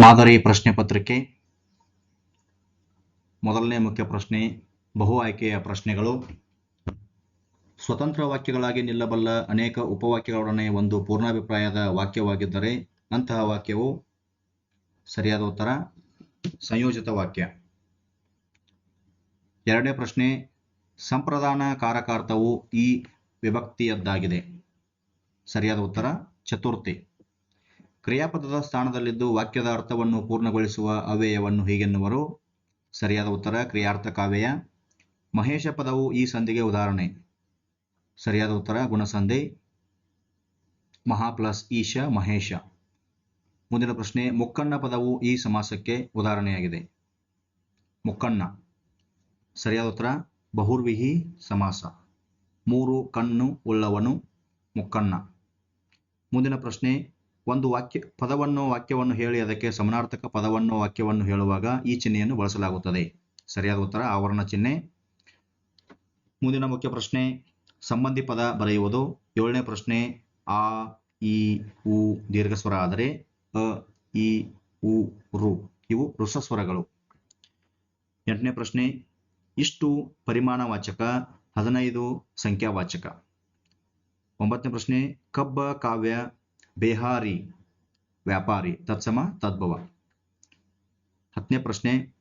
ಮಾದರಿ ಪ್ರಶ್ನೆ ಪತ್ರಿಕೆ. ಮೊದಲನೇ ಮುಖ್ಯ ಪ್ರಶ್ನೆ, ಬಹು ಆಯ್ಕೆಯ ಪ್ರಶ್ನೆಗಳು. ಸ್ವತಂತ್ರ ವಾಕ್ಯಗಳಾಗಿ ನಿಲ್ಲಬಲ್ಲ ಅನೇಕ ಉಪವಾಕ್ಯಗಳೊಡನೆ ಒಂದು ಪೂರ್ಣಾಭಿಪ್ರಾಯದ ವಾಕ್ಯವಾಗಿದ್ದರೆ ಅಂತಹ ವಾಕ್ಯವು ಸರಿಯಾದ ಉತ್ತರ? ಸಂಯೋಜಿತ ವಾಕ್ಯ. ಎರಡನೇ ಪ್ರಶ್ನೆ ಸಂಪ್ರದಾನ ಕಾರಕಾರ್ಥವು ಈ ವಿಭಕ್ತಿಯದ್ದಾಗಿದೆ. ಸರಿಯಾದ ಉತ್ತರ? ಚತುರ್ಥಿ. ಕ್ರಿಯಾಪದದ ಸ್ಥಾನದಲ್ಲಿದ್ದು ವಾಕ್ಯದ ಅರ್ಥವನ್ನು ಪೂರ್ಣಗೊಳಿಸುವ ಅವ್ಯಯವನ್ನು ಹೀಗೆನ್ನುವರು. ಸರಿಯಾದ ಉತ್ತರ ಕ್ರಿಯಾರ್ಥಕಾವ್ಯಯ ಮಹೇಶ ಪದವು ಈ ಸಂಧಿಗೆ ಉದಾಹರಣೆ. ಸರಿಯಾದ ಉತ್ತರ, ಗುಣಸಂಧಿ. ಮಹಾ ಪ್ಲಸ್ ಈಶ, ಮಹೇಶ. ಮುಂದಿನ ಪ್ರಶ್ನೆ, ಮುಕ್ಕಣ್ಣ ಪದವು ಈ ಸಮಾಸಕ್ಕೆ ಉದಾಹರಣೆಯಾಗಿದೆ. ಮುಕ್ಕಣ್ಣ. ಸರಿಯಾದ ಉತ್ತರ, ಬಹುರ್ವಿಹಿ ಸಮಾಸ. ಮೂರು ಕಣ್ಣು ಉಳ್ಳವನು ಮುಕ್ಕಣ್ಣ. ಮುಂದಿನ ಪ್ರಶ್ನೆ ಒಂದು ವಾಕ್ಯ, ಪದವನ್ನು ವಾಕ್ಯವನ್ನು ಹೇಳಿ ಅದಕ್ಕೆ ಸಮನಾರ್ಥಕ ಪದವನ್ನು ವಾಕ್ಯವನ್ನು ಹೇಳುವಾಗ ಈ ಚಿಹ್ನೆಯನ್ನು ಬಳಸಲಾಗುತ್ತದೆ. ಸರಿಯಾದ ಉತ್ತರ, ಆವರಣ ಚಿಹ್ನೆ. ಮುಂದಿನ ಮುಖ್ಯ ಪ್ರಶ್ನೆ, ಸಂಬಂಧಿ ಪದ ಬರೆಯುವುದು. ಏಳನೇ ಪ್ರಶ್ನೆ, ಆ ಇ ಉ ದೀರ್ಘಸ್ವರ ಆದರೆ ಅ, ಇ, ಉ, ರು. ಇವು ಋಸಸ್ವರಗಳು ಎಂಟನೇ ಪ್ರಶ್ನೆ, ಇಷ್ಟು ಪರಿಮಾಣವಾಚಕ, ಹದಿನೈದು ಸಂಖ್ಯಾವಾಚಕ. ಒಂಬತ್ತನೇ ಪ್ರಶ್ನೆ, ಕಬ್ಬ, ಕಾವ್ಯ ಬೇಹಾರಿ ವ್ಯಾಪಾರಿ ತತ್ಸಮ ತದ್ಭವ. ಹತ್ತನೇ ಪ್ರಶ್ನೆ,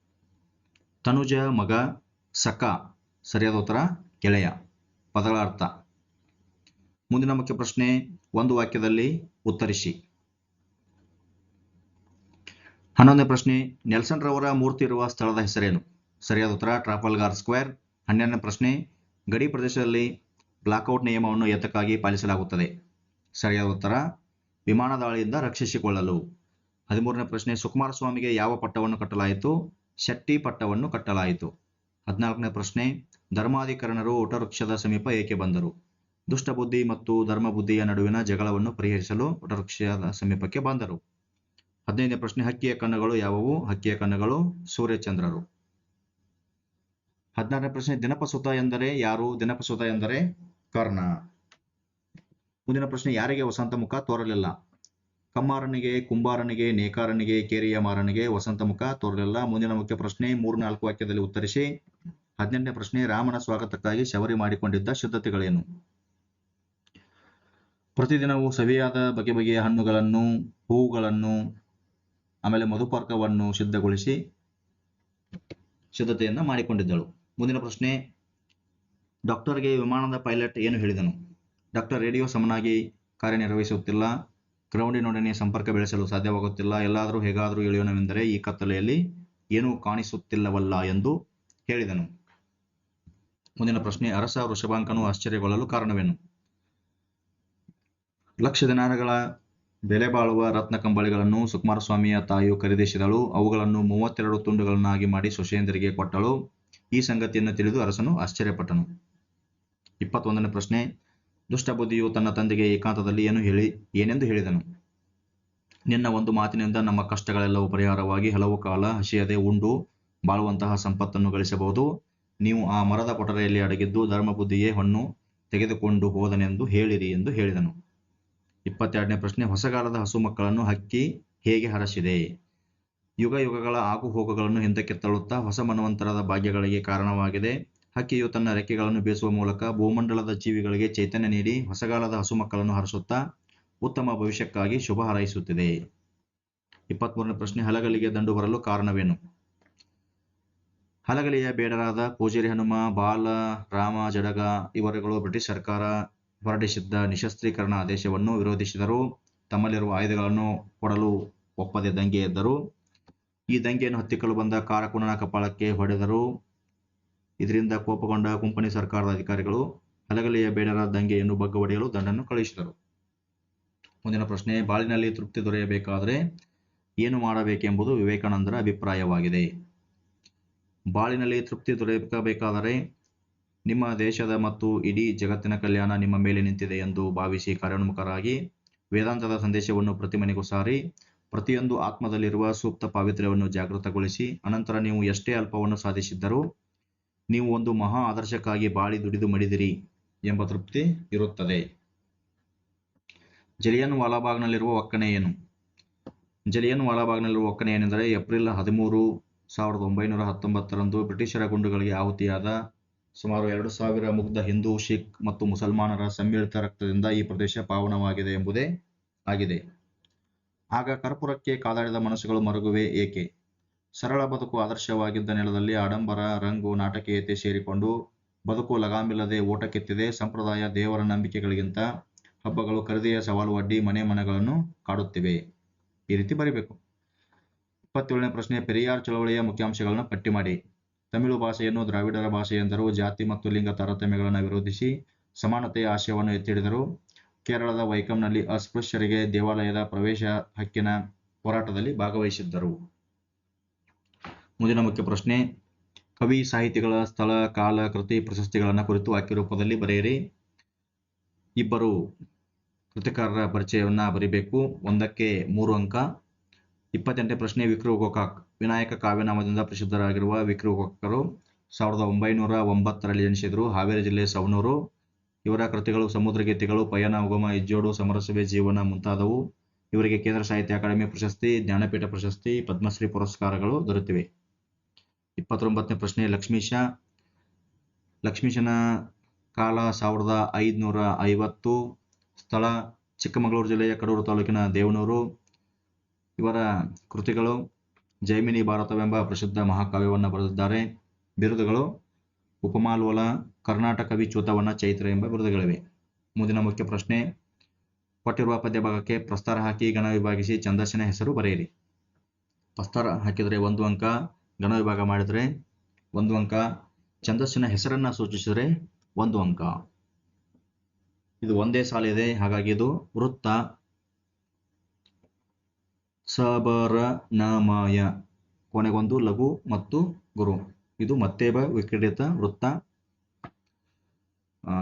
ತನುಜ ಮಗ ಸಕ ಸರಿಯಾದ ಉತ್ತರ, ಗೆಳೆಯ ಪದಗಳ ಅರ್ಥ ಮುಂದಿನ ಮುಖ್ಯ ಪ್ರಶ್ನೆ, ಒಂದು ವಾಕ್ಯದಲ್ಲಿ ಉತ್ತರಿಸಿ. ಹನ್ನೊಂದನೇ ಪ್ರಶ್ನೆ, ನೆಲ್ಸನ್ ರವರ ಮೂರ್ತಿ ಇರುವ ಸ್ಥಳದ ಹೆಸರೇನು? ಸರಿಯಾದ ಉತ್ತರ, ಟ್ರಾಫಲ್ಗಾರ್ ಸ್ಕ್ವೇರ್. ಹನ್ನೆರಡನೇ ಪ್ರಶ್ನೆ, ಗಡಿ ಪ್ರದೇಶದಲ್ಲಿ ಬ್ಲಾಕ್ಔಟ್ ನಿಯಮವನ್ನು ಏತಕ್ಕಾಗಿ ಪಾಲಿಸಲಾಗುತ್ತದೆ? ಸರಿಯಾದ ಉತ್ತರ ವಿಮಾನ ದಾಳಿಯಿಂದ ರಕ್ಷಿಸಿಕೊಳ್ಳಲು. ಹದಿಮೂರನೇ ಪ್ರಶ್ನೆ ಸುಕುಮಾರ ಸ್ವಾಮಿಗೆ ಯಾವ ಪಟ್ಟವನ್ನು ಕಟ್ಟಲಾಯಿತು? ಶೆಟ್ಟಿ ಪಟ್ಟವನ್ನು ಕಟ್ಟಲಾಯಿತು. ಹದಿನಾಲ್ಕನೇ ಪ್ರಶ್ನೆ, ಧರ್ಮಾಧಿಕರಣರು ವಟವೃಕ್ಷದ ಸಮೀಪ ಏಕೆ ಬಂದರು? ದುಷ್ಟಬುದ್ಧಿ ಮತ್ತು ಧರ್ಮಬುದ್ಧಿಯ ನಡುವಿನ ಜಗಳವನ್ನು ಪರಿಹರಿಸಲು ವಟವೃಕ್ಷದ ಸಮೀಪಕ್ಕೆ ಬಂದರು. ಹದಿನೈದನೇ ಪ್ರಶ್ನೆ, ಹಕ್ಕಿಯ ಕಣ್ಣುಗಳು ಯಾವುವು? ಹಕ್ಕಿಯ ಕಣ್ಣುಗಳು ಸೂರ್ಯಚಂದ್ರರು. ಹದಿನಾರನೇ ಪ್ರಶ್ನೆ, ದಿನಪಸುತ ಎಂದರೆ ಯಾರು? ದಿನಪಸುತ ಎಂದರೆ ಕರ್ಣ. ಮುಂದಿನ ಪ್ರಶ್ನೆ, ಯಾರಿಗೆ ವಸಂತ ಮುಖ ತೋರಲಿಲ್ಲ? ಕಮ್ಮಾರನಿಗೆ, ಕುಂಬಾರನಿಗೆ, ನೇಕಾರನಿಗೆ, ಕೇರಿಯ ಮಾರನಿಗೆ, ವಸಂತ ಮುಖ ತೋರಲಿಲ್ಲ. ಮುಂದಿನ ಮುಖ್ಯ ಪ್ರಶ್ನೆ ಮೂರು ನಾಲ್ಕು ವಾಕ್ಯದಲ್ಲಿ ಉತ್ತರಿಸಿ. ಹದಿನೆಂಟನೇ ಪ್ರಶ್ನೆ, ರಾಮನ ಸ್ವಾಗತಕ್ಕಾಗಿ ಶಬರಿ ಮಾಡಿಕೊಂಡಿದ್ದ ಸಿದ್ಧತೆಗಳೇನು ಪ್ರತಿದಿನವೂ ಸವಿಯಾದ ಬಗೆ ಬಗೆಯ ಹಣ್ಣುಗಳನ್ನು ಹೂವುಗಳನ್ನು ಆಮೇಲೆ ಮಧುಪರ್ಕವನ್ನು ಸಿದ್ಧಗೊಳಿಸಿ ಸಿದ್ಧತೆಯನ್ನು ಮಾಡಿಕೊಂಡಿದ್ದಳು. ಮುಂದಿನ ಪ್ರಶ್ನೆ, ಡಾಕ್ಟರ್ಗೆ ವಿಮಾನದ ಪೈಲಟ್ ಏನು ಹೇಳಿದನು? ಡಾಕ್ಟರ್ ರೇಡಿಯೋ ಸಮನಾಗಿ ಕಾರ್ಯನಿರ್ವಹಿಸುತ್ತಿಲ್ಲ. ಗ್ರೌಂಡಿನೊಡನೆ ಸಂಪರ್ಕ ಬೆಳೆಸಲು ಸಾಧ್ಯವಾಗುತ್ತಿಲ್ಲ. ಎಲ್ಲಾದರೂ ಹೇಗಾದರೂ ಇಳಿಯೋಣವೆಂದರೆ ಈ ಕತ್ತಲೆಯಲ್ಲಿ ಏನೂ ಕಾಣಿಸುತ್ತಿಲ್ಲವಲ್ಲ ಎಂದು ಹೇಳಿದನು. ಮುಂದಿನ ಪ್ರಶ್ನೆ, ಅರಸ ವೃಷಭಾಂಕನು ಆಶ್ಚರ್ಯಗೊಳ್ಳಲು ಕಾರಣವೇನು? ಲಕ್ಷ ದಿನಾರಗಳ ಬೆಲೆ ಬಾಳುವ ರತ್ನ ಕಂಬಳಿಗಳನ್ನು ಸುಕುಮಾರಸ್ವಾಮಿಯ ತಾಯಿಯು ಖರೀದಿಸಿದಳು. ಅವುಗಳನ್ನು ಮೂವತ್ತೆರಡು ತುಂಡುಗಳನ್ನಾಗಿ ಮಾಡಿ ಸೊಸೆಯಂದರಿಗೆ ಕೊಟ್ಟಳು. ಈ ಸಂಗತಿಯನ್ನು ತಿಳಿದು ಅರಸನು ಆಶ್ಚರ್ಯಪಟ್ಟನು. ಇಪ್ಪತ್ತೊಂದನೇ ಪ್ರಶ್ನೆ ದುಷ್ಟಬುದ್ಧಿಯು ತನ್ನ ತಂದೆಗೆ ಏಕಾಂತದಲ್ಲಿ ಏನು ಹೇಳಿ, ಏನೆಂದು ಹೇಳಿದನು. ನಿನ್ನ ಒಂದು ಮಾತಿನಿಂದ ನಮ್ಮ ಕಷ್ಟಗಳೆಲ್ಲವೂ ಪರಿಹಾರವಾಗಿ ಹಲವು ಕಾಲ ಹಸಿಯದೆ ಉಂಡು ಬಾಳುವಂತಹ ಸಂಪತ್ತನ್ನು ಗಳಿಸಬಹುದು. ನೀವು ಆ ಮರದ ಕೊಠರೆಯಲ್ಲಿ ಅಡಗಿದ್ದು ಧರ್ಮಬುದ್ಧಿಯೇ ಹಣ್ಣು ತೆಗೆದುಕೊಂಡು ಹೋದನೆಂದು ಹೇಳಿರಿ ಎಂದು ಹೇಳಿದನು. ಇಪ್ಪತ್ತೆರಡನೇ ಪ್ರಶ್ನೆ ಹೊಸಗಾಲದ ಹಸು ಮಕ್ಕಳನ್ನು ಹಕ್ಕಿ ಹೇಗೆ ಹರಸಿದೆ? ಯುಗ ಯುಗಗಳ ಆಗು ಹೋಗುಗಳನ್ನು ಹಿಂದಕ್ಕೆ ತಳ್ಳುತ್ತಾ ಹೊಸ ಮನವಂತರದ ಭಾಗ್ಯಗಳಿಗೆ ಕಾರಣವಾಗಿದೆ. ಹಕ್ಕಿಯು ತನ್ನ ರೆಕ್ಕೆಗಳನ್ನು ಬೀಸುವ ಮೂಲಕ ಭೂಮಂಡಲದ ಜೀವಿಗಳಿಗೆ ಚೈತನ್ಯ ನೀಡಿ ಹೊಸಗಾಲದ ಹಸು ಮಕ್ಕಳನ್ನು ಹರಸುತ್ತಾ ಉತ್ತಮ ಭವಿಷ್ಯಕ್ಕಾಗಿ ಶುಭ ಹಾರೈಸುತ್ತಿದೆ. ಇಪ್ಪತ್ಮೂರನೇ ಪ್ರಶ್ನೆ, ಹಲಗಲಿಗೆ ದಂಡು ಬರಲು ಕಾರಣವೇನು? ಹಲಗಲಿಯ ಬೇಡರಾದ ಪೂಜಾರಿ ಹನುಮ, ಬಾಲ, ರಾಮ, ಜಡಗ ಇವರುಗಳು ಬ್ರಿಟಿಷ್ ಸರ್ಕಾರ ಹೊರಡಿಸಿದ್ದ ನಿಶಸ್ತ್ರೀಕರಣ ಆದೇಶವನ್ನು ವಿರೋಧಿಸಿದರು. ತಮ್ಮಲ್ಲಿರುವ ಆಯುಧಗಳನ್ನು ಕೊಡಲು ಒಪ್ಪದೆ ದಂಗೆ ಎದ್ದರು. ಈ ದಂಗೆಯನ್ನು ಹತ್ತಿಕ್ಕಲು ಬಂದ ಕಾರಕುಣನ ಕಪಾಳಕ್ಕೆ ಹೊಡೆದರು. ಇದರಿಂದ ಕೋಪಗೊಂಡ ಕುಂಪನಿ ಸರ್ಕಾರದ ಅಧಿಕಾರಿಗಳು ಹಲಗಲೆಯ ಬೇಡರ ದಂಗೆಯನ್ನು ಬಗ್ಗ ಹೊಡೆಯಲು ದಂಡನ್ನು ಕಳುಹಿಸಿದರು. ಮುಂದಿನ ಪ್ರಶ್ನೆ, ಬಾಳಿನಲ್ಲಿ ತೃಪ್ತಿ ದೊರೆಯಬೇಕಾದರೆ ಏನು ಮಾಡಬೇಕೆಂಬುದು ವಿವೇಕಾನಂದರ ಅಭಿಪ್ರಾಯವಾಗಿದೆ. ಬಾಳಿನಲ್ಲಿ ತೃಪ್ತಿ ದೊರೆಯಬೇಕಾದರೆ ನಿಮ್ಮ ದೇಶದ ಮತ್ತು ಇಡೀ ಜಗತ್ತಿನ ಕಲ್ಯಾಣ ನಿಮ್ಮ ಮೇಲೆ ನಿಂತಿದೆ ಎಂದು ಭಾವಿಸಿ ಕಾರ್ಯೋನ್ಮುಖರಾಗಿ ವೇದಾಂತದ ಸಂದೇಶವನ್ನು ಪ್ರತಿ ಮನೆಗೂ ಸಾರಿ, ಪ್ರತಿಯೊಂದು ಆತ್ಮದಲ್ಲಿರುವ ಸೂಕ್ತ ಪಾವಿತ್ರ್ಯವನ್ನು ಜಾಗೃತಗೊಳಿಸಿ, ಅನಂತರ ನೀವು ಎಷ್ಟೇ ಅಲ್ಪವನ್ನು ಸಾಧಿಸಿದ್ದರೂ ನೀವು ಒಂದು ಮಹಾ ಆದರ್ಶಕ್ಕಾಗಿ ಬಾಳಿ ದುಡಿದು ಮಡಿದಿರಿ ಎಂಬ ತೃಪ್ತಿ ಇರುತ್ತದೆ. ಜಲಿಯನ್ ವಾಲಾಬಾಗ್ನಲ್ಲಿರುವ ಒಕ್ಕಣೆ ಏನು? ಜಲಿಯನ್ ವಾಲಾಬಾಗ್ನಲ್ಲಿರುವ ಒಕ್ಕಣೆ ಏನೆಂದರೆ ಏಪ್ರಿಲ್ ಹದಿಮೂರು ಸಾವಿರದ ಒಂಬೈನೂರ ಹತ್ತೊಂಬತ್ತರಂದು ಬ್ರಿಟಿಷರ ಗುಂಡುಗಳಿಗೆ ಆಹುತಿಯಾದ ಸುಮಾರು ಎರಡು ಸಾವಿರ ಮುಗ್ಧ ಹಿಂದೂ, ಸಿಖ್ ಮತ್ತು ಮುಸಲ್ಮಾನರ ಸಮ್ಮಿಳಿತ ರಕ್ತದಿಂದ ಈ ಪ್ರದೇಶ ಪಾವನವಾಗಿದೆ ಎಂಬುದೇ ಆಗಿದೆ. ಆಗ ಕರ್ಪೂರಕ್ಕೆ ಕಾದಾಡಿದ ಮನಸ್ಸುಗಳು ಮರುಗುವೆ ಏಕೆ? ಸರಳ ಬದುಕು ಆದರ್ಶವಾಗಿದ್ದ ನೆಲದಲ್ಲಿ ಆಡಂಬರ, ರಂಗು, ನಾಟಕೀಯತೆ ಸೇರಿಕೊಂಡು ಬದುಕು ಲಗಾಮಿಲ್ಲದೆ ಓಟಕ್ಕೆತ್ತಿದೆ ಸಂಪ್ರದಾಯ, ದೇವರ ನಂಬಿಕೆಗಳಿಗಿಂತ ಹಬ್ಬಗಳು, ಖರೀದಿಯ ಸವಾಲು, ಅಡ್ಡಿ, ಮನೆ ಮನೆಗಳನ್ನು ಕಾಡುತ್ತಿವೆ. ಈ ರೀತಿ ಬರೀಬೇಕು. ಇಪ್ಪತ್ತೇಳನೇ ಪ್ರಶ್ನೆ, ಪೆರಿಯಾರ್ ಚಳವಳಿಯ ಮುಖ್ಯಾಂಶಗಳನ್ನು ಪಟ್ಟಿ ಮಾಡಿ. ತಮಿಳು ಭಾಷೆಯನ್ನು ದ್ರಾವಿಡರ ಭಾಷೆ ಎಂದರು. ಜಾತಿ ಮತ್ತು ಲಿಂಗ ತಾರತಮ್ಯಗಳನ್ನು ವಿರೋಧಿಸಿ ಸಮಾನತೆಯ ಆಶಯವನ್ನು ಎತ್ತಿಡಿದರು ಕೇರಳದ ವೈಕಂನಲ್ಲಿ ಅಸ್ಪೃಶ್ಯರಿಗೆ ದೇವಾಲಯದ ಪ್ರವೇಶ ಹಕ್ಕಿನ ಹೋರಾಟದಲ್ಲಿ ಭಾಗವಹಿಸಿದ್ದರು. ಮುಂದಿನ ಮುಖ್ಯ ಪ್ರಶ್ನೆ, ಕವಿ ಸಾಹಿತಿಗಳ ಸ್ಥಳ, ಕಾಲ, ಕೃತಿ ಪ್ರಶಸ್ತಿಗಳನ್ನು ಕುರಿತು ವಾಕ್ಯ ರೂಪದಲ್ಲಿ ಬರೆಯಿರಿ. ಇಬ್ಬರು ಕೃತಿಕಾರರ ಪರಿಚಯವನ್ನ ಬರಿಬೇಕು. ಒಂದಕ್ಕೆ ಮೂರು ಅಂಕ. ಇಪ್ಪತ್ತೆಂಟನೇ ಪ್ರಶ್ನೆ ವಿಕ್ರು ಗೋಕಾಕ್, ವಿನಾಯಕ ಕಾವ್ಯನಾಮದಿಂದ ಪ್ರಸಿದ್ಧರಾಗಿರುವ ವಿಕ್ರು ಗೋಕಾಕರು ಸಾವಿರದ ಒಂಬೈನೂರ ಒಂಬತ್ತರಲ್ಲಿ ಜನಿಸಿದರು. ಹಾವೇರಿ ಜಿಲ್ಲೆ ಸವಣೂರು. ಇವರ ಕೃತಿಗಳು ಸಮುದ್ರ ಗೀತೆಗಳು, ಪಯಣ, ಉಗಮ, ಇಜ್ಜೋಡು ಸಮರಸಭೆ ಜೀವನ ಮುಂತಾದವು. ಇವರಿಗೆ ಕೇಂದ್ರ ಸಾಹಿತ್ಯ ಅಕಾಡೆಮಿ ಪ್ರಶಸ್ತಿ, ಜ್ಞಾನಪೀಠ ಪ್ರಶಸ್ತಿ, ಪದ್ಮಶ್ರೀ ಪುರಸ್ಕಾರಗಳು ದೊರೆತಿವೆ. ಇಪ್ಪತ್ತೊಂಬತ್ತನೇ ಪ್ರಶ್ನೆ, ಲಕ್ಷ್ಮೀಶ. ಲಕ್ಷ್ಮೀಶನ ಕಾಲ ಸಾವಿರದ ಐದುನೂರ ಐವತ್ತು, ಸ್ಥಳ ಚಿಕ್ಕಮಗಳೂರು ಜಿಲ್ಲೆಯ ಕಡೂರು ತಾಲೂಕಿನ ದೇವನೂರು. ಇವರ ಕೃತಿಗಳು ಜೈಮಿನಿ ಭಾರತವೆಂಬ ಪ್ರಸಿದ್ಧ ಮಹಾಕಾವ್ಯವನ್ನು ಬರೆದಿದ್ದಾರೆ. ಬಿರುದುಗಳು ಉಪಮಾಲ್ವಲ, ಕರ್ನಾಟಕ ಕವಿ ಚ್ಯುತವನ ಚೈತ್ರ ಎಂಬ ಬಿರುದುಗಳಿವೆ. ಮುಂದಿನ ಮುಖ್ಯ ಪ್ರಶ್ನೆ, ಕೊಟ್ಟಿರುವ ಪದ್ಯ ಭಾಗಕ್ಕೆ ಪ್ರಸ್ತಾರ ಹಾಕಿ ಗಣ ವಿಭಾಗಿಸಿ ಚಂದರ್ಶನ ಹೆಸರು ಬರೆಯಿರಿ. ಪ್ರಸ್ತಾರ ಹಾಕಿದರೆ ಒಂದು ಅಂಕ ಗಣ ವಿಭಾಗ ಮಾಡಿದರೆ ಒಂದು ಅಂಕ, ಛಂದಸ್ಸಿನ ಹೆಸರನ್ನ ಸೂಚಿಸಿದರೆ ಒಂದು ಅಂಕ. ಇದು ಒಂದೇ ಸಾಲಿದೆ ಹಾಗಾಗಿ ಇದು ವೃತ್ತ. ಸಬರನಮಯ, ಕೊನೆಗೊಂದು ಲಘು ಮತ್ತು ಗುರು. ಇದು ಮತ್ತೆ ವಿಕ್ರೀಡಿತ ವೃತ್ತ.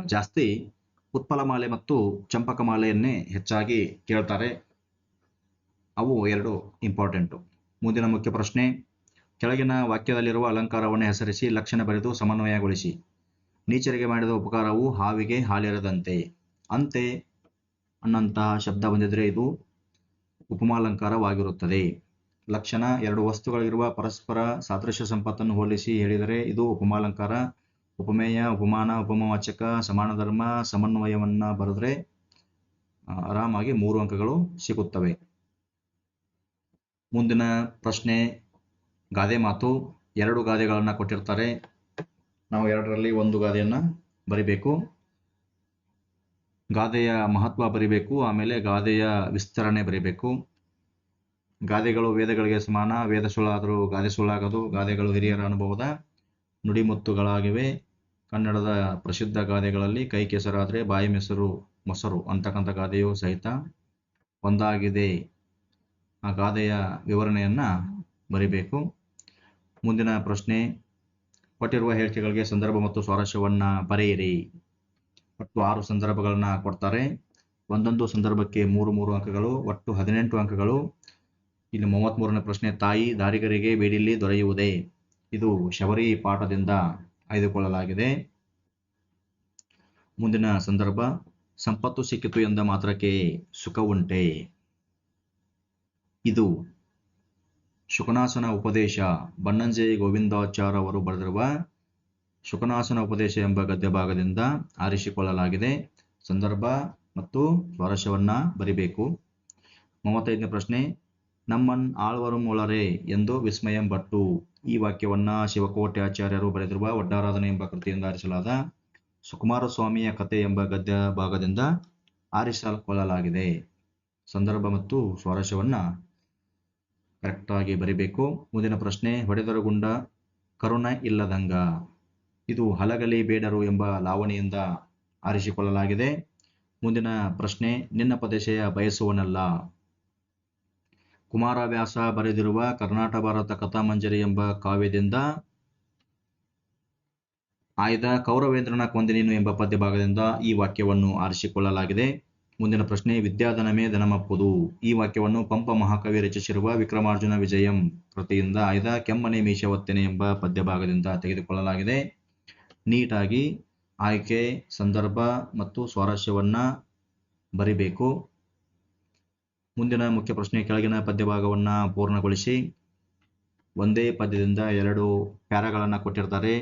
ಜಾಸ್ತಿ ಉತ್ಪಲಮಾಲೆ ಮತ್ತು ಚಂಪಕಮಾಲೆಯನ್ನೇ ಹೆಚ್ಚಾಗಿ ಕೇಳ್ತಾರೆ. ಅವು ಎರಡು ಇಂಪಾರ್ಟೆಂಟು. ಮುಂದಿನ ಮುಖ್ಯ ಪ್ರಶ್ನೆ ಕೆಳಗಿನ ವಾಕ್ಯದಲ್ಲಿರುವ ಅಲಂಕಾರವನ್ನು ಹೆಸರಿಸಿ ಲಕ್ಷಣ ಬರೆದು ಸಮನ್ವಯಗೊಳಿಸಿ. ನೀಚರಿಗೆ ಮಾಡಿದ ಉಪಕಾರವು ಹಾವಿಗೆ ಹಾಲಿರದಂತೆ. ಅಂತೆ ಅನ್ನಂತಹ ಶಬ್ದ ಬಂದಿದ್ರೆ ಇದು ಉಪಮಾಲಂಕಾರವಾಗಿರುತ್ತದೆ. ಲಕ್ಷಣ ಎರಡು ವಸ್ತುಗಳಿರುವ ಪರಸ್ಪರ ಸಾದೃಶ್ಯ ಸಂಪತ್ತನ್ನು ಹೋಲಿಸಿ ಹೇಳಿದರೆ ಇದು ಉಪಮಾಲಂಕಾರ, ಉಪಮೇಯ, ಉಪಮಾನ ಉಪಮವಾಚಕ ಸಮಾನ ಧರ್ಮ ಸಮನ್ವಯವನ್ನ ಬರೆದ್ರೆ ಆರಾಮಾಗಿ ಮೂರು ಅಂಕಗಳು ಸಿಗುತ್ತವೆ. ಮುಂದಿನ ಪ್ರಶ್ನೆ ಗಾದೆ ಮಾತು, ಎರಡು ಗಾದೆಗಳನ್ನು ಕೊಟ್ಟಿರ್ತಾರೆ. ನಾವು ಎರಡರಲ್ಲಿ ಒಂದು ಗಾದೆಯನ್ನು ಬರಿಬೇಕು. ಗಾದೆಯ ಮಹತ್ವ ಬರಿಬೇಕು, ಆಮೇಲೆ ಗಾದೆಯ ವಿಸ್ತರಣೆ ಬರಿಬೇಕು. ಗಾದೆಗಳು ವೇದಗಳಿಗೆ ಸಮಾನ, ವೇದ ಸುಳ್ಳಾದರೂ ಗಾದೆ ಸುಳ್ಳಾಗದು, ಗಾದೆಗಳು ಹಿರಿಯರ ಅನುಭವದ ನುಡಿಮುತ್ತುಗಳಾಗಿವೆ. ಕನ್ನಡದ ಪ್ರಸಿದ್ಧ ಗಾದೆಗಳಲ್ಲಿ ಕೈ ಕೆಸರಾದರೆ ಬಾಯಿ ಮೆಸರು ಮೊಸರು ಅಂತಕ್ಕಂಥ ಗಾದೆಯು ಸಹಿತ ಒಂದಾಗಿದೆ. ಆ ಗಾದೆಯ ವಿವರಣೆಯನ್ನು ಬರಿಬೇಕು. ಮುಂದಿನ ಪ್ರಶ್ನೆ, ಕೊಟ್ಟಿರುವ ಹೇಳಿಕೆಗಳಿಗೆ ಸಂದರ್ಭ ಮತ್ತು ಸ್ವಾರಸ್ಯವನ್ನ ಬರೆಯಿರಿ. ಒಟ್ಟು ಆರು ಸಂದರ್ಭಗಳನ್ನ ಕೊಡ್ತಾರೆ. ಒಂದೊಂದು ಸಂದರ್ಭಕ್ಕೆ ಮೂರು ಮೂರು ಅಂಕಗಳು, ಒಟ್ಟು ಹದಿನೆಂಟು ಅಂಕಗಳು. ಇಲ್ಲಿ ಮೂವತ್ಮೂರನೇ ಪ್ರಶ್ನೆ, ತಾಯಿ ದಾರಿಗರಿಗೆ ಬೇಡಿಲ್ಲಿ ದೊರೆಯುವುದೇ? ಇದು ಶಬರಿ ಪಾಠದಿಂದ ಆಯ್ದುಕೊಳ್ಳಲಾಗಿದೆ. ಮುಂದಿನ ಸಂದರ್ಭ, ಸಂಪತ್ತು ಸಿಕ್ಕಿತು ಎಂದ ಮಾತ್ರಕ್ಕೆ ಸುಖ ಉಂಟೆ? ಇದು ಶುಕನಾಸನ ಉಪದೇಶ. ಬನ್ನಂಜೆ ಗೋವಿಂದಾಚಾರ್ ಅವರು ಬರೆದಿರುವ ಶುಕನಾಸನ ಉಪದೇಶ ಎಂಬ ಗದ್ಯ ಭಾಗದಿಂದ ಆರಿಸಿಕೊಳ್ಳಲಾಗಿದೆ. ಸಂದರ್ಭ ಮತ್ತು ಸ್ವಾರಸ್ಯವನ್ನ ಬರಿಬೇಕು. ಮೂವತ್ತೈದನೇ ಪ್ರಶ್ನೆ. ನಮ್ಮನ್ ಆಳ್ವರು ಮೊಳರೆ ಎಂದು ವಿಸ್ಮಯಂ ಭಟ್ಟು. ಈ ವಾಕ್ಯವನ್ನ ಶಿವಕೋಟೆ ಆಚಾರ್ಯರು ಬರೆದಿರುವ ಒಡ್ಡಾರಾಧನೆ ಎಂಬ ಕೃತಿಯಿಂದ ಆರಿಸಲಾದ ಸುಕುಮಾರ ಸ್ವಾಮಿಯ ಕತೆ ಎಂಬ ಗದ್ಯ ಭಾಗದಿಂದ ಆರಿಸಿಕೊಳ್ಳಲಾಗಿದೆ. ಸಂದರ್ಭ ಮತ್ತು ಸ್ವಾರಸ್ಯವನ್ನ ಕರೆಕ್ಟಾಗಿ ಬರಿಬೇಕು. ಮುಂದಿನ ಪ್ರಶ್ನೆ, ಹೊಡೆದರಗುಂಡ ಕರುಣ ಇಲ್ಲದಂಗ. ಇದು ಹಲಗಲಿ ಬೇಡರು ಎಂಬ ಲಾವಣಿಯಿಂದ ಆರಿಸಿಕೊಳ್ಳಲಾಗಿದೆ. ಮುಂದಿನ ಪ್ರಶ್ನೆ, ನಿನ್ನ ಪ್ರದೇಶಯ ಬಯಸುವನಲ್ಲ. ಕುಮಾರವ್ಯಾಸ ಬರೆದಿರುವ ಕರ್ನಾಟಕ ಭಾರತ ಕಥಾಮಂಜರಿ ಎಂಬ ಕಾವ್ಯದಿಂದ, ಆಯ್ದ ಕೌರವೇಂದ್ರನ ಕೊಂದಿನೇನು ಎಂಬ ಪದ್ಯ ಭಾಗದಿಂದ ಈ ವಾಕ್ಯವನ್ನು ಆರಿಸಿಕೊಳ್ಳಲಾಗಿದೆ. ಮುಂದಿನ ಪ್ರಶ್ನೆ ವಿದ್ಯಾಧನಮೇ ಧನಮಪ್ಪುದು ಈ ವಾಕ್ಯವನ್ನು ಪಂಪ ಮಹಾಕವಿ ರಚಿಸಿರುವ ವಿಕ್ರಮಾರ್ಜುನ ವಿಜಯಂ ಕೃತಿಯಿಂದ ಆಯ್ದ ಕೆಮ್ಮನೆ ಮೀಶವತ್ತನೆ ಎಂಬ ಪದ್ಯಭಾಗದಿಂದ ತೆಗೆದುಕೊಳ್ಳಲಾಗಿದೆ. ನೀಟಾಗಿ ಆಯ್ಕೆ, ಸಂದರ್ಭ ಮತ್ತು ಸ್ವಾರಸ್ಯವನ್ನ ಬರಿಬೇಕು. ಮುಂದಿನ ಮುಖ್ಯ ಪ್ರಶ್ನೆ, ಕೆಳಗಿನ ಪದ್ಯಭಾಗವನ್ನ ಪೂರ್ಣಗೊಳಿಸಿ. ಒಂದೇ ಪದ್ಯದಿಂದ ಎರಡು ಪ್ಯಾರಾಗಳನ್ನು ಕೊಟ್ಟಿರ್ತಾರೆ.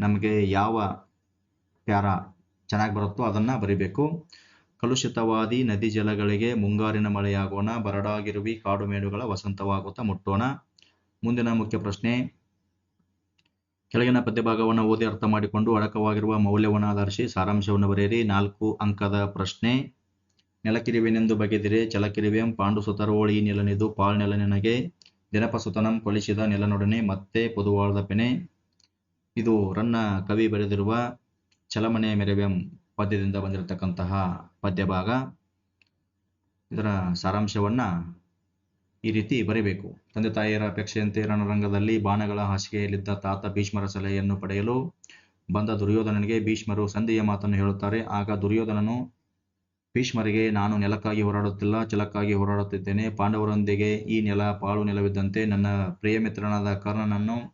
ನಮಗೆ ಯಾವ ಪ್ಯಾರ ಚೆನ್ನಾಗಿ ಬರುತ್ತೋ ಅದನ್ನ ಬರಿಬೇಕು. ಕಲುಷಿತವಾದಿ ನದಿ ಜಲಗಳಿಗೆ ಮುಂಗಾರಿನ ಮಳೆಯಾಗೋಣ, ಬರಡಾಗಿರುವಿ ಕಾಡು ಮೇಡುಗಳ ವಸಂತವಾಗುತ್ತಾ ಮುಟ್ಟೋಣ. ಮುಂದಿನ ಮುಖ್ಯ ಪ್ರಶ್ನೆ, ಕೆಳಗಿನ ಪದ್ಯಭಾಗವನ್ನು ಓದಿ ಅರ್ಥ ಮಾಡಿಕೊಂಡು ಅಡಕವಾಗಿರುವ ಮೌಲ್ಯವನ್ನು ಆಧರಿಸಿ ಸಾರಾಂಶವನ್ನು ಬರೆಯಿರಿ. ನಾಲ್ಕು ಅಂಕದ ಪ್ರಶ್ನೆ ನೆಲಕಿರಿವೆನೆಂದು ಬಗೆದಿರೆ ಚಲಕಿರಿವೆಂ ಪಾಂಡು ಸುತರೋಳಿ ನೆಲನಿದು, ಪಾಳ್ ನೆಲ ನಿನಗೆ ದಿನಪ ಸುತನಂ ಕೊಲಿಸಿದ ನೆಲನೊಡನೆ, ಮತ್ತೆ ಪೊದುವಾಳದ ಪೆನೆ. ಇದು ರನ್ನ ಕವಿ ಬರೆದಿರುವ ಚಲಮನೆ ಮೆರೆವೆಂ ಪದ್ಯದಿಂದ ಬಂದಿರತಕ್ಕಂತಹ ಪದ್ಯಭಾಗ. ಇದರ ಸಾರಾಂಶವನ್ನ ಈ ರೀತಿ ಬರೀಬೇಕು. ತಂದೆ ತಾಯಿಯರ ಅಪೇಕ್ಷೆಯಂತೆ ರಣರಂಗದಲ್ಲಿ ಬಾಣಗಳ ಹಾಸಿಗೆಯಲ್ಲಿದ್ದ ತಾತ ಭೀಷ್ಮರ ಸಲಹೆಯನ್ನು ಪಡೆಯಲು ಬಂದ ದುರ್ಯೋಧನನಿಗೆ ಭೀಷ್ಮರು ಸಂಧಿಯ ಮಾತನ್ನು ಹೇಳುತ್ತಾರೆ. ಆಗ ದುರ್ಯೋಧನನು, ಭೀಷ್ಮರಿಗೆ ನಾನು ನೆಲಕ್ಕಾಗಿ ಹೋರಾಡುತ್ತಿಲ್ಲ, ಛಲಕ್ಕಾಗಿ ಹೋರಾಡುತ್ತಿದ್ದೇನೆ. ಪಾಂಡವರೊಂದಿಗೆ ಈ ನೆಲ ಪಾಳು ನೆಲವಿದ್ದಂತೆ ನನ್ನ ಪ್ರಿಯ ಮಿತ್ರನಾದ ಕರ್ಣನನ್ನು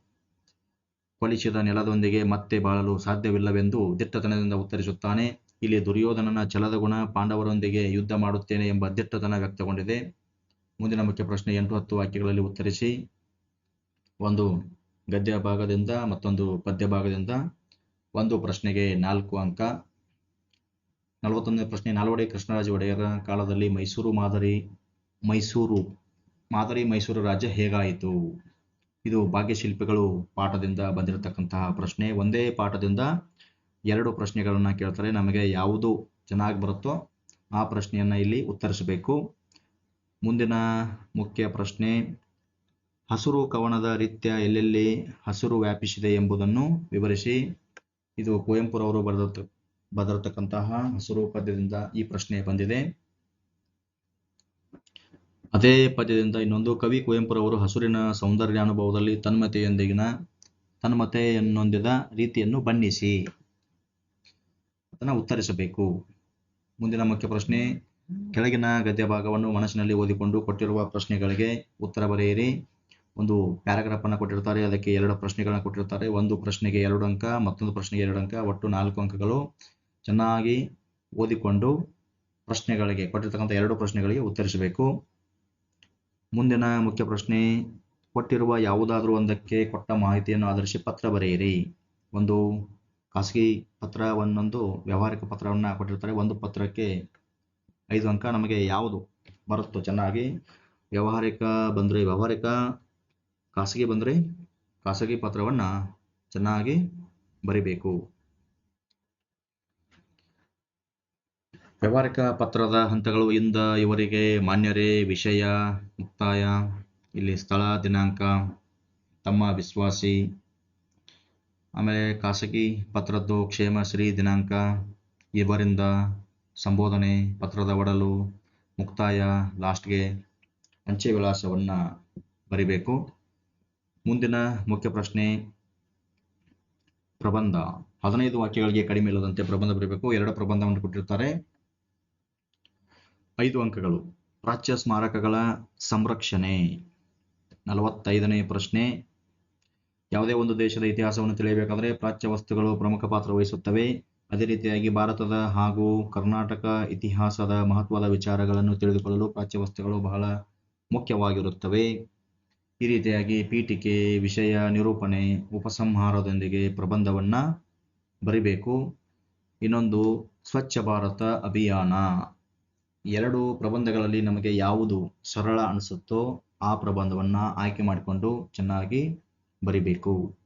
ಕೊಲಿಸಿದ ನೆಲದೊಂದಿಗೆ ಮತ್ತೆ ಬಾಳಲು ಸಾಧ್ಯವಿಲ್ಲವೆಂದು ದಿಟ್ಟತನದಿಂದ ಉತ್ತರಿಸುತ್ತಾನೆ. ಇಲ್ಲಿ ದುರ್ಯೋಧನನ ಛಲದ ಗುಣ ಪಾಂಡವರೊಂದಿಗೆ ಯುದ್ಧ ಮಾಡುತ್ತೇನೆ ಎಂಬ ದಿಟ್ಟತನ ವ್ಯಕ್ತಗೊಂಡಿದೆ. ಮುಂದಿನ ಮುಖ್ಯ ಪ್ರಶ್ನೆ ಎಂಟು ಹತ್ತು ವಾಕ್ಯಗಳಲ್ಲಿ ಉತ್ತರಿಸಿ. ಒಂದು ಗದ್ಯ ಭಾಗದಿಂದ ಮತ್ತೊಂದು ಪದ್ಯ ಭಾಗದಿಂದ. ಒಂದು ಪ್ರಶ್ನೆಗೆ ನಾಲ್ಕು ಅಂಕ. ನಲವತ್ತೊಂದನೇ ಪ್ರಶ್ನೆ, ನಾಲ್ವಡಿ ಕೃಷ್ಣರಾಜ ಒಡೆಯರ ಕಾಲದಲ್ಲಿ ಮೈಸೂರು ಮಾದರಿ ಮೈಸೂರು ಮಾದರಿ ಮೈಸೂರು ರಾಜ್ಯ ಹೇಗಾಯಿತು? ಇದು ಭಾಗ್ಯಶಿಲ್ಪಿಗಳು ಪಾಠದಿಂದ ಬಂದಿರತಕ್ಕಂತಹ ಪ್ರಶ್ನೆ. ಒಂದೇ ಪಾಠದಿಂದ ಎರಡು ಪ್ರಶ್ನೆಗಳನ್ನು ಕೇಳ್ತಾರೆ. ನಮಗೆ ಯಾವುದು ಚೆನ್ನಾಗಿ ಬರುತ್ತೋ ಆ ಪ್ರಶ್ನೆಯನ್ನು ಇಲ್ಲಿ ಉತ್ತರಿಸಬೇಕು. ಮುಂದಿನ ಮುಖ್ಯ ಪ್ರಶ್ನೆ, ಹಸಿರು ಕವನದ ರೀತ್ಯ ಎಲ್ಲೆಲ್ಲಿ ಹಸಿರು ವ್ಯಾಪಿಸಿದೆ ಎಂಬುದನ್ನು ವಿವರಿಸಿ. ಇದು ಕುವೆಂಪುರವರು ಬರೆದ ಬರೆದಿರತಕ್ಕಂತಹ ಹಸಿರು ಪದ್ಯದಿಂದ ಈ ಪ್ರಶ್ನೆ ಬಂದಿದೆ. ಅದೇ ಪದ್ಯದಿಂದ ಇನ್ನೊಂದು ಕವಿ ಕುವೆಂಪುರವರು ಹಸುರಿನ ಸೌಂದರ್ಯ ಅನುಭವದಲ್ಲಿ ತನ್ಮತೆಯೊಂದಿಗಿನ ತನ್ಮತೆಯನ್ನೊಂದಿದ ರೀತಿಯನ್ನು ಬಣ್ಣಿಸಿ ಅದನ್ನು ಉತ್ತರಿಸಬೇಕು. ಮುಂದಿನ ಮುಖ್ಯ ಪ್ರಶ್ನೆ, ಕೆಳಗಿನ ಗದ್ಯ ಭಾಗವನ್ನು ಮನಸ್ಸಿನಲ್ಲಿ ಓದಿಕೊಂಡು ಕೊಟ್ಟಿರುವ ಪ್ರಶ್ನೆಗಳಿಗೆ ಉತ್ತರ ಬರೆಯಿರಿ. ಒಂದು ಪ್ಯಾರಾಗ್ರಾಫ್ ಅನ್ನು ಕೊಟ್ಟಿರ್ತಾರೆ, ಅದಕ್ಕೆ ಎರಡು ಪ್ರಶ್ನೆಗಳನ್ನ ಕೊಟ್ಟಿರ್ತಾರೆ. ಒಂದು ಪ್ರಶ್ನೆಗೆ ಎರಡು ಅಂಕ, ಮತ್ತೊಂದು ಪ್ರಶ್ನೆಗೆ ಎರಡು ಅಂಕ, ಒಟ್ಟು ನಾಲ್ಕು ಅಂಕಗಳು. ಚೆನ್ನಾಗಿ ಓದಿಕೊಂಡು ಪ್ರಶ್ನೆಗಳಿಗೆ ಕೊಟ್ಟಿರ್ತಕ್ಕಂಥ ಎರಡು ಪ್ರಶ್ನೆಗಳಿಗೆ ಉತ್ತರಿಸಬೇಕು. ಮುಂದಿನ ಮುಖ್ಯ ಪ್ರಶ್ನೆ, ಕೊಟ್ಟಿರುವ ಯಾವುದಾದ್ರೂ ಒಂದಕ್ಕೆ ಕೊಟ್ಟ ಮಾಹಿತಿಯನ್ನು ಆಧರಿಸಿ ಪತ್ರ ಬರೆಯಿರಿ. ಒಂದು ಖಾಸಗಿ ಪತ್ರ ಒಂದೊಂದು ವ್ಯವಹಾರಿಕ ಪತ್ರವನ್ನು ಕೊಟ್ಟಿರ್ತಾರೆ. ಒಂದು ಪತ್ರಕ್ಕೆ ಐದು ಅಂಕ ನಮಗೆ ಯಾವುದು ಬರುತ್ತೋ ಚೆನ್ನಾಗಿ. ವ್ಯವಹಾರಿಕ ಬಂದರೆ ವ್ಯವಹಾರಿಕ, ಖಾಸಗಿ ಬಂದರೆ ಖಾಸಗಿ ಪತ್ರವನ್ನು ಚೆನ್ನಾಗಿ ಬರಿಬೇಕು. ವ್ಯಾವಹಾರಿಕ ಪತ್ರದ ಹಂತಗಳು ಇಂದ ಇವರಿಗೆ ಮಾನ್ಯರೇ ವಿಷಯ, ಮುಕ್ತಾಯ. ಇಲ್ಲಿ ಸ್ಥಳ, ದಿನಾಂಕ, ತಮ್ಮ ವಿಶ್ವಾಸಿ. ಆಮೇಲೆ ಖಾಸಗಿ ಪತ್ರದ್ದು ಕ್ಷೇಮಶ್ರೀ ದಿನಾಂಕ ಇವರಿಂದ ಸಂಬೋಧನೆ, ಪತ್ರದ ಒಡಲು, ಮುಕ್ತಾಯ, ಲಾಸ್ಟ್ಗೆ ಅಂಚೆ ವಿಳಾಸವನ್ನು ಬರಿಬೇಕು. ಮುಂದಿನ ಮುಖ್ಯ ಪ್ರಶ್ನೆ, ಪ್ರಬಂಧ. ಹದಿನೈದು ವಾಕ್ಯಗಳಿಗೆ ಕಡಿಮೆ ಇಲ್ಲದಂತೆ ಪ್ರಬಂಧ ಬರೀಬೇಕು. ಎರಡು ಪ್ರಬಂಧವನ್ನು ಕೊಟ್ಟಿರ್ತಾರೆ. ಐದು ಅಂಕಗಳು. ಪ್ರಾಚ್ಯ ಸ್ಮಾರಕಗಳ ಸಂರಕ್ಷಣೆ. ನಲವತ್ತೈದನೇ ಪ್ರಶ್ನೆ. ಯಾವುದೇ ಒಂದು ದೇಶದ ಇತಿಹಾಸವನ್ನು ತಿಳಿಯಬೇಕಾದರೆ ಪ್ರಾಚ್ಯ ವಸ್ತುಗಳು ಪ್ರಮುಖ ಪಾತ್ರ ವಹಿಸುತ್ತವೆ. ಅದೇ ರೀತಿಯಾಗಿ ಭಾರತದ ಹಾಗೂ ಕರ್ನಾಟಕ ಇತಿಹಾಸದ ಮಹತ್ವದ ವಿಚಾರಗಳನ್ನು ತಿಳಿದುಕೊಳ್ಳಲು ಪ್ರಾಚ್ಯ ವಸ್ತುಗಳು ಬಹಳ ಮುಖ್ಯವಾಗಿರುತ್ತವೆ. ಈ ರೀತಿಯಾಗಿ ಪೀಠಿಕೆ, ವಿಷಯ ನಿರೂಪಣೆ, ಉಪಸಂಹಾರದೊಂದಿಗೆ ಪ್ರಬಂಧವನ್ನು ಬರಿಬೇಕು. ಇನ್ನೊಂದು, ಸ್ವಚ್ಛ ಭಾರತ ಅಭಿಯಾನ. ಎರಡು ಪ್ರಬಂಧಗಳಲ್ಲಿ ನಮಗೆ ಯಾವುದು ಸರಳ ಅನಿಸುತ್ತೋ ಆ ಪ್ರಬಂಧವನ್ನು ಆಯ್ಕೆ ಮಾಡಿಕೊಂಡು ಚೆನ್ನಾಗಿ ಬರಿಬೇಕು.